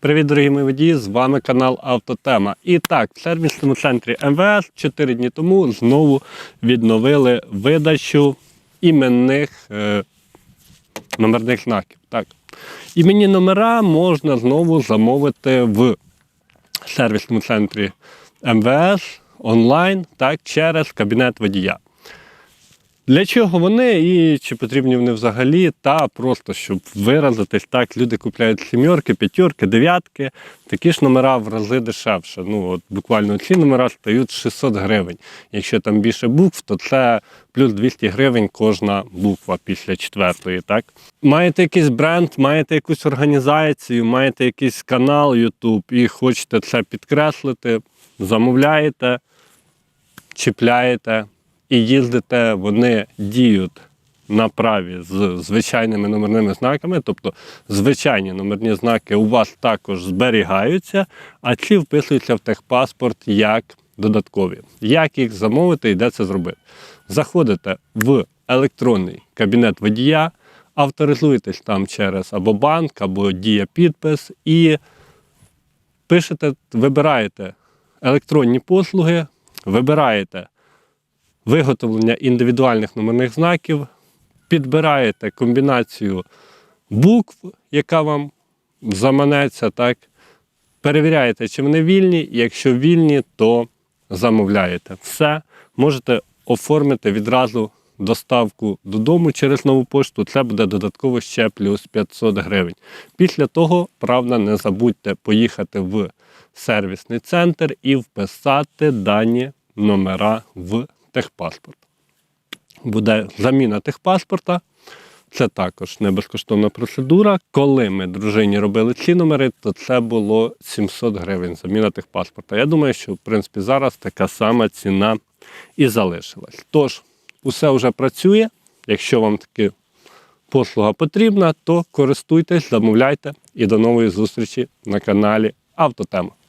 Привіт, дорогі мої водії! З вами канал Автотема. І так, в сервісному центрі МВС 4 дні тому знову відновили видачу іменних е, номерних знаків. Так. Іменні номера можна знову замовити в сервісному центрі МВС онлайн, так, через кабінет водія. Для чого вони і чи потрібні вони взагалі? Та просто щоб виразитись, так люди купляють сімерки, п'ятерки, дев'ятки. Такі ж номера в рази дешевше. Ну от буквально ці номера стають 600 гривень. Якщо там більше букв, то це плюс 200 гривень кожна буква після четвертої. Так маєте якийсь бренд, маєте якусь організацію, маєте якийсь канал YouTube і хочете це підкреслити, замовляєте, чіпляєте і їздите, вони діють на праві з звичайними номерними знаками, тобто звичайні номерні знаки у вас також зберігаються, а ці вписуються в техпаспорт як додаткові. Як їх замовити і де це зробити? Заходите в електронний кабінет водія, авторизуєтесь там через або банк, або дія підпис і пишете, вибираєте електронні послуги, вибираєте виготовлення індивідуальних номерних знаків, підбираєте комбінацію букв, яка вам заманеться, так? перевіряєте, чи вони вільні, якщо вільні, то замовляєте. Все, можете оформити відразу доставку додому через нову пошту. Це буде додатково ще плюс 500 гривень. Після того, правда, не забудьте поїхати в сервісний центр і вписати дані номера в техпаспорт. Буде заміна техпаспорта. Це також не безкоштовна процедура. Коли ми дружині робили ці номери, то це було 700 гривень заміна техпаспорта. Я думаю, що в принципі зараз така сама ціна і залишилась. Тож, усе вже працює. Якщо вам таки послуга потрібна, то користуйтесь, замовляйте і до нової зустрічі на каналі Автотема.